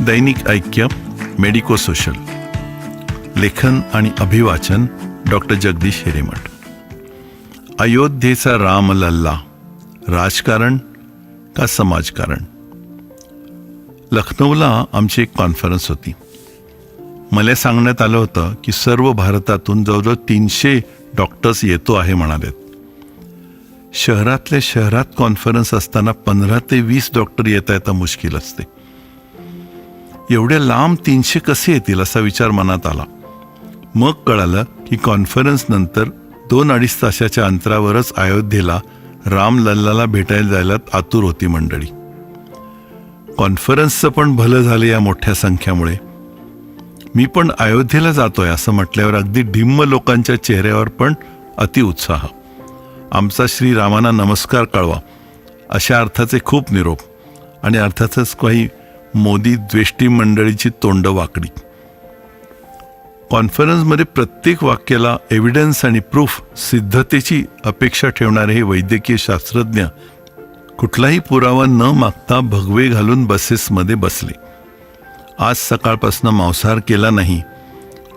दैनिक ऐक्य medico social. लेखन आणि अभिवाचन डॉक्टर जगदीश हिरेमठ. अयोध्येचा राम लल्ला राजकारण का समाजकारण? लखनौला आमची एक कॉन्फरन्स होती. मला सांगण्यात आलं होतं की सर्व भारतातून जवळजवळ तीनशे डॉक्टर्स येतो आहे म्हणालेत. शहरातल्या शहरात कॉन्फरन्स असताना पंधरा ते वीस डॉक्टर येता येता मुश्किल असते. एवढ्या लांब तीनशे कसे येतील असा विचार मनात आला. मग कळालं की कॉन्फरन्स नंतर दोन अडीच तासाच्या अंतरावरच अयोध्येला राम लल्लाला भेटायला जायला आतुर होती मंडळी. कॉन्फरन्सचं पण भलं झालं या मोठ्या संख्यामुळे. मी पण अयोध्येला जातोय असं म्हटल्यावर अगदी ढिम्म लोकांच्या चेहऱ्यावर पण अतिउत्साह आमचा श्रीरामांना नमस्कार कळवा अशा अर्थाचे खूप निरोप आणि अर्थातच काही मोदी द्वेष्टी मंडळीची तोंड वाकडी. कॉन्फरन्समध्ये प्रत्येक वाक्याला एव्हिडन्स आणि प्रूफ सिद्धतेची अपेक्षा ठेवणारे हे वैद्यकीय शास्त्रज्ञ कुठलाही पुरावा न मागता भगवे घालून बसेसमध्ये बसले. आज सकाळपासून मांसाहार केला नाही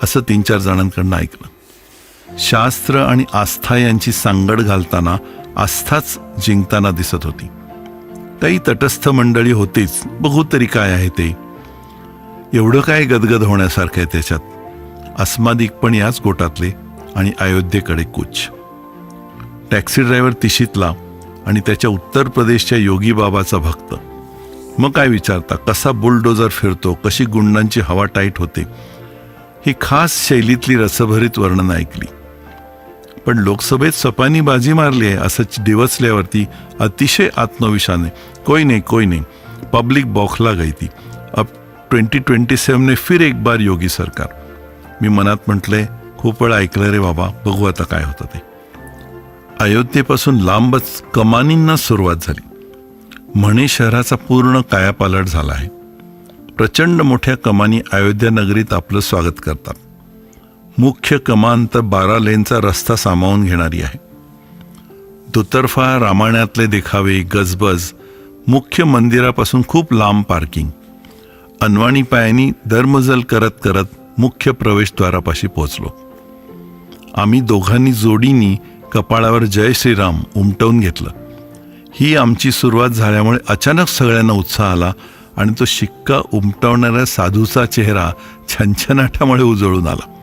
असं तीन चार जणांकडनं ऐकलं. शास्त्र आणि आस्था यांची सांगड घालताना आस्थाच जिंकताना दिसत होती. काही तटस्थ मंडळी होतीच. बघू तरी काय आहे ते. एवढं काय गदगद होण्यासारखं आहे त्याच्यात. अस्मादिक पण याच गोटातले आणि अयोध्येकडे कूच. टॅक्सी ड्रायव्हर तिशीतला आणि त्याच्या उत्तर प्रदेशच्या योगी बाबाचा भक्त. मग काय विचारता कसा बुलडोजर फिरतो कशी गुंडांची हवा टाईट होते? ही खास शैलीतली रसभरीत वर्णन ऐकली. पण लोकसभेत सपानी बाजी मारली आहे असं डिवचल्यावरती अतिशय आत्मविश्वाने कोई नाही कोई नाही. पब्लिक बौखला गई ती अब ट्वेंटी ट्वेंटी सेवनने फिर एक बार योगी सरकार. मी मनात म्हटलंय खूप वेळा ऐकलं रे बाबा बघू आता काय होतं ते. अयोध्येपासून लांबच कमानींना सुरुवात झाली. म्हणे शहराचा पूर्ण कायापालट झाला आहे. प्रचंड मोठ्या कमानी अयोध्या नगरीत आपलं स्वागत करतात. मुख्य कमान तर बारा लेनचा रस्ता सामावून घेणारी आहे. दुतर्फा रामायणातले देखावे गजबज मुख्य मंदिरापासून खूप लांब पार्किंग. अनवाणी पायांनी दरमजल करत करत मुख्य प्रवेशद्वारापाशी पोहोचलो. आम्ही दोघांनी जोडीनी कपाळावर जय श्रीराम उमटवून घेतलं. ही आमची सुरुवात झाल्यामुळे अचानक सगळ्यांना उत्साह आला आणि तो शिक्का उमटवणाऱ्या साधूचा चेहरा छनछनाटामुळे उजळून आला.